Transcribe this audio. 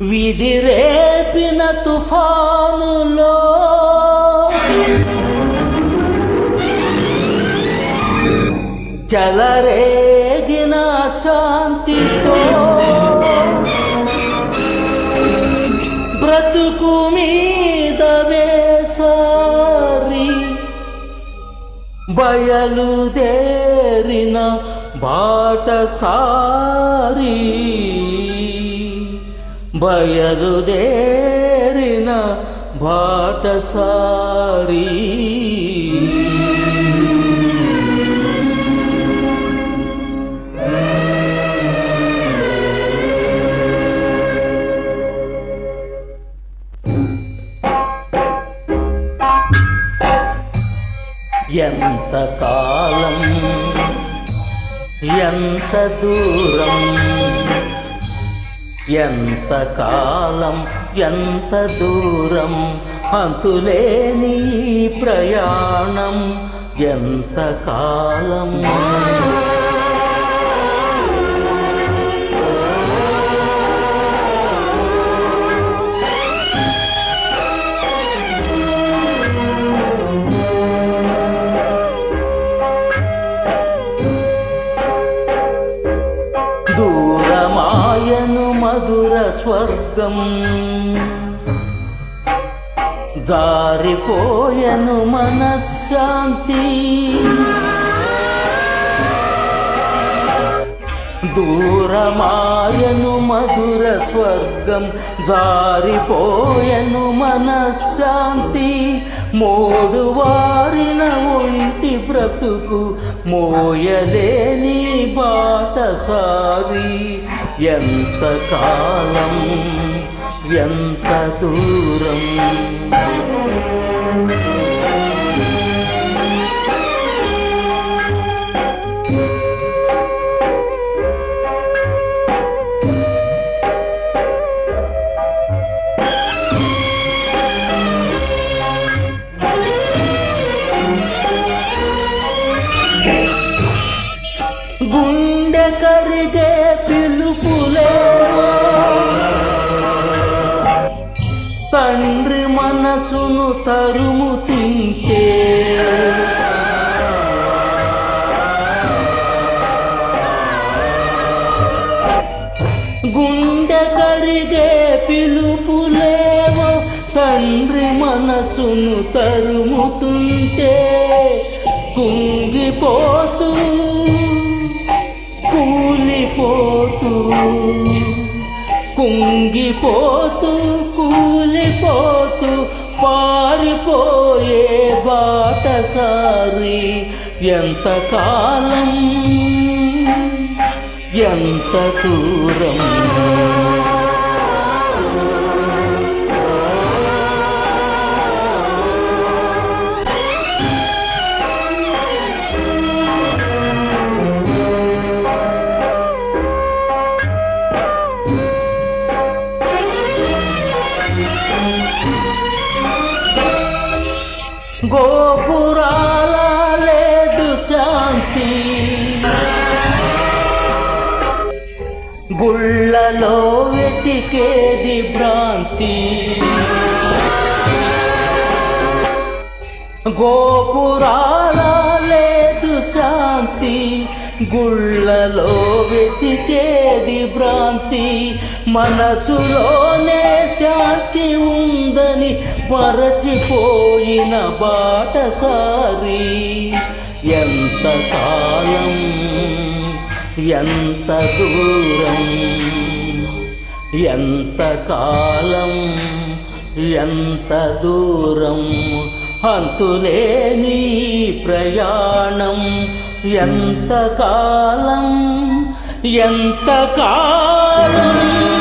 విధిరేపిన తుఫానులో. చలరేగిన శాంతితో బ్రతుకు మీద వేసారి. బయలుదేరిన బాటసారి. బయలుదేరిన బాటసారి. ఎంత కాలం ఎంత దూరం ఎంత కాలం ఎంత దూరం అంతులేని ప్రయాణం ఎంత కాలం దూరమాయను మధుర స్వర్గం జారిపోయను మనశ్శాంతి. దూరమాయను మధుర స్వర్గం జారిపోయను మనశ్శాంతి. మూడు వారిన ఒంటి బ్రతుకు మోయలేని బాటసారి ఎంత కాలం ఎంత దూరం. మనసును తరుముతుంటే గుండె కరిగే పిలుపులేవో తండ్రి మనసును తరుముతుంటే కుంగిపోతూ కూలిపోతూ కుంగిపోతూ కూలిపోతూ పారిపోయే బాటసారి ఎంత కాలం ఎంత దూరం? గోపురాల లేదు శాంతి. గుళ్ళలో వెతికేది భ్రాంతి. గోపురా గుళ్ళలో వెతికేది భ్రాంతి. మనసులోనే శాంతి ఉందని మరచిపోయిన బాటసారి. ఎంత కాలం ఎంత దూరం ఎంత కాలం ఎంత దూరం. అంతులేని ప్రయాణం ఎంత కాలం ఎంత కాలం?